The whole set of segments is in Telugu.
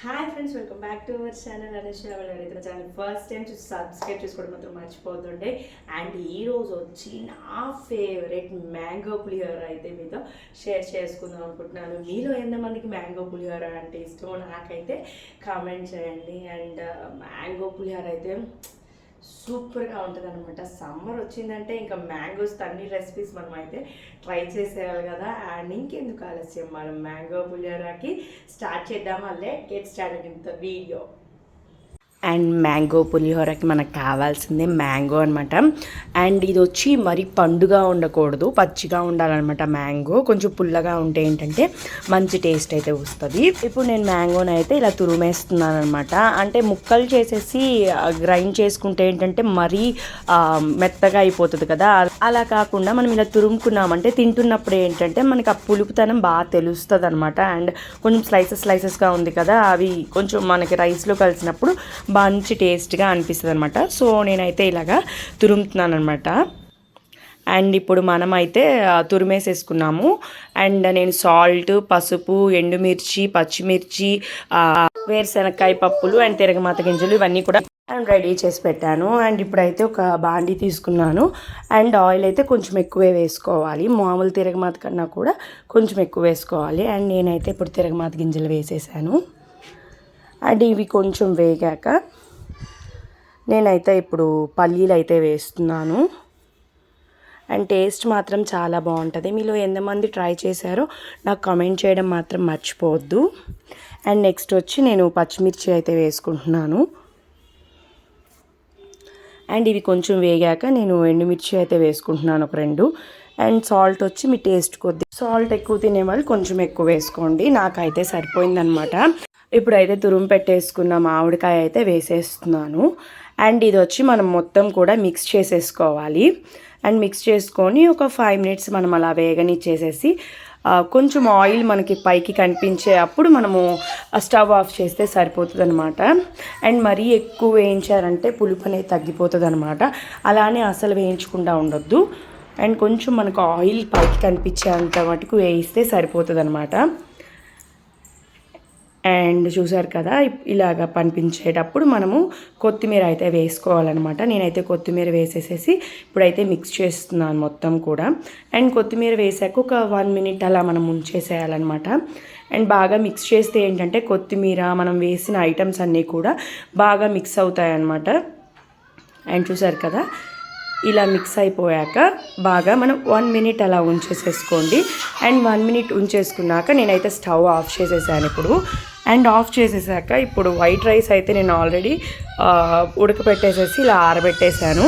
Hi friends welcome back to our channel అనేసి వాళ్ళు ఎవరైతే ఛానల్ ఫస్ట్ టైం చూసి సబ్స్క్రైబ్ చేసుకోవడం మాత్రం మర్చిపోతుండే అండ్ ఈరోజు వచ్చి నా ఫేవరెట్ మ్యాంగో పులిహోర అయితే మీతో షేర్ చేసుకుందాం అనుకుంటున్నాను. మీలో ఎంతమందికి మ్యాంగో పులిహోర అంటే ఇష్టమో నాకైతే కామెంట్ చేయండి. అండ్ మ్యాంగో uh, పులిహోర అయితే సూపర్గా ఉంటుంది అనమాట సమ్మర్ వచ్చిందంటే ఇంకా మ్యాంగోస్ అన్ని రెసిపీస్ మనం అయితే ట్రై చేసేయాలి కదా. అండ్ ఇంకెందుకు ఆలస్యం? మనం మ్యాంగో పులిహోరాకి స్టార్ట్ చేద్దామా? Let get start in the video. And mango పులిహోరకి మనకు కావాల్సిందే మ్యాంగో అనమాట అండ్ ఇది వచ్చి మరి పండుగా ఉండకూడదు పచ్చిగా ఉండాలన్నమాట మ్యాంగో. కొంచెం పుల్లగా ఉంటే ఏంటంటే మంచి టేస్ట్ అయితే వస్తుంది. ఇప్పుడు నేను మ్యాంగోని అయితే ఇలా తురుమేస్తున్నాను అనమాట అంటే ముక్కలు చేసేసి గ్రైండ్ చేసుకుంటే ఏంటంటే మరీ మెత్తగా అయిపోతుంది కదా అలా కాకుండా మనం ఇలా తురుముకున్నామంటే తింటున్నప్పుడు ఏంటంటే మనకి ఆ పులుపుతనం బాగా తెలుస్తుంది అనమాట అండ్ కొంచెం స్లైసెస్ స్లైసెస్గా ఉంది కదా అవి కొంచెం మనకి రైస్లో కలిసినప్పుడు మంచి టేస్ట్గా అనిపిస్తుంది అనమాట సో నేనైతే ఇలాగా తురుముతున్నాను అనమాట అండ్ ఇప్పుడు మనమైతే తురిమేసేసుకున్నాము. అండ్ నేను సాల్ట్ పసుపు ఎండుమిర్చి పచ్చిమిర్చి ఆ, వేరుశనక్కాయ పప్పులు అండ్ తిరగమాత గింజలు ఇవన్నీ కూడా అండ్ రెడీ చేసి పెట్టాను. అండ్ ఇప్పుడైతే ఒక బాండి తీసుకున్నాను. అండ్ ఆయిల్ అయితే కొంచెం ఎక్కువే వేసుకోవాలి. మామూలు తిరగమాత కన్నా కూడా కొంచెం ఎక్కువ వేసుకోవాలి. అండ్ నేనైతే ఇప్పుడు తిరగమాత గింజలు వేసేసాను. అండ్ ఇవి కొంచెం వేగాక నేనైతే ఇప్పుడు పల్లీలు అయితే వేస్తున్నాను. అండ్ టేస్ట్ మాత్రం చాలా బాగుంటుంది. మీలో ఎంతమంది ట్రై చేశారో నాకు కమెంట్ చేయడం మాత్రం మర్చిపోవద్దు. అండ్ నెక్స్ట్ వచ్చి నేను పచ్చిమిర్చి అయితే వేసుకుంటున్నాను. అండ్ ఇవి కొంచెం వేగాక నేను ఎండుమిర్చి అయితే వేసుకుంటున్నాను ఒక రెండు. అండ్ సాల్ట్ వచ్చి మీ టేస్ట్ కొద్ది. సాల్ట్ ఎక్కువ తినే వాళ్ళు కొంచెం ఎక్కువ వేసుకోండి. నాకైతే సరిపోయిందనమాట ఇప్పుడైతే తురుము పెట్టేసుకున్న మామిడికాయ అయితే వేసేస్తున్నాను. అండ్ ఇది వచ్చి మనం మొత్తం కూడా మిక్స్ చేసేసుకోవాలి. అండ్ మిక్స్ చేసుకొని ఒక ఫైవ్ మినిట్స్ మనం అలా వేగనిచ్చేసేసి కొంచెం ఆయిల్ మనకి పైకి కనిపించే అప్పుడు మనము స్టవ్ ఆఫ్ చేస్తే సరిపోతుంది అనమాట అండ్ మరీ ఎక్కువ వేయించారంటే పులుపు అనేది తగ్గిపోతుంది అనమాట అలానే అసలు వేయించకుండా ఉండొద్దు. అండ్ కొంచెం మనకు ఆయిల్ పైకి కనిపించేంత మటుకు వేయిస్తే సరిపోతుంది అనమాట అండ్ చూసారు కదా ఇలాగ పనిపించేటప్పుడు మనము కొత్తిమీర అయితే వేసుకోవాలన్నమాట. నేనైతే కొత్తిమీర వేసేసేసి ఇప్పుడైతే మిక్స్ చేస్తున్నాను మొత్తం కూడా. అండ్ కొత్తిమీర వేసాక ఒక వన్ మినిట్ అలా మనం ఉంచేసేయాలన్నమాట అండ్ బాగా మిక్స్ చేస్తే ఏంటంటే కొత్తిమీర మనం వేసిన ఐటమ్స్ అన్నీ కూడా బాగా మిక్స్ అవుతాయి అన్నమాట అండ్ చూసారు కదా ఇలా మిక్స్ అయిపోయాక బాగా మనం వన్ మినిట్ అలా ఉంచేసేసుకోండి. అండ్ వన్ మినిట్ ఉంచేసుకున్నాక నేనైతే స్టవ్ ఆఫ్ చేసేసాను ఇప్పుడు. అండ్ ఆఫ్ చేసేసాక ఇప్పుడు వైట్ రైస్ అయితే నేను ఆల్రెడీ ఉడకపెట్టేసేసి ఇలా ఆరబెట్టేశాను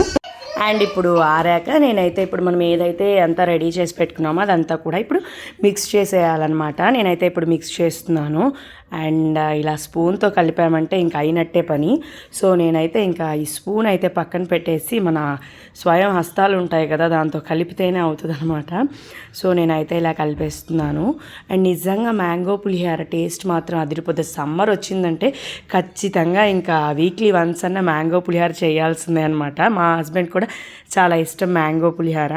అండ్ ఇప్పుడు ఆరాక నేనైతే ఇప్పుడు మనం ఏదైతే అంతా రెడీ చేసి పెట్టుకున్నామో అదంతా కూడా ఇప్పుడు మిక్స్ చేసేయాలన్నమాట. నేనైతే ఇప్పుడు మిక్స్ చేస్తున్నాను. అండ్ ఇలా స్పూన్తో కలిపామంటే ఇంకా అయినట్టే పని. సో నేనైతే ఇంకా ఈ స్పూన్ అయితే పక్కన పెట్టేసి మన స్వయం హస్తాలు ఉంటాయి కదా దాంతో కలిపితేనే అవుతుంది అనమాట సో నేనైతే ఇలా కలిపేస్తున్నాను. అండ్ నిజంగా మ్యాంగో పులిహార టేస్ట్ మాత్రం అదిరిపోతే సమ్మర్ వచ్చిందంటే ఖచ్చితంగా ఇంకా వీక్లీ వన్స్ అన్న మ్యాంగో పులిహార చేయాల్సిందే అనమాట మా హస్బెండ్ కూడా చాలా ఇష్టం మ్యాంగో పులిహార.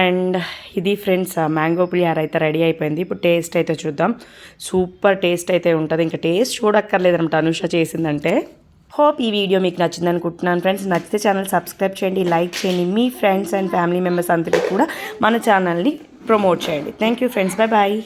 అండ్ ఇది ఫ్రెండ్స్ మ్యాంగో పులిహార అయితే రెడీ అయిపోయింది. ఇప్పుడు టేస్ట్ అయితే చూద్దాం. సూపర్ టేస్ట్ అయితే ఉంటుంది. ఇంకా టేస్ట్ చూడక్కర్లేదు అనమాట అనుష చేసిందంటే. హోప్ ఈ వీడియో మీకు నచ్చింది అనుకుంటున్నాను. ఫ్రెండ్స్ నచ్చితే ఛానల్ సబ్స్క్రైబ్ చేయండి లైక్ చేయండి. మీ ఫ్రెండ్స్ అండ్ ఫ్యామిలీ మెంబర్స్ అందరికీ కూడా మన ఛానల్ని ప్రమోట్ చేయండి. Thank you friends bye bye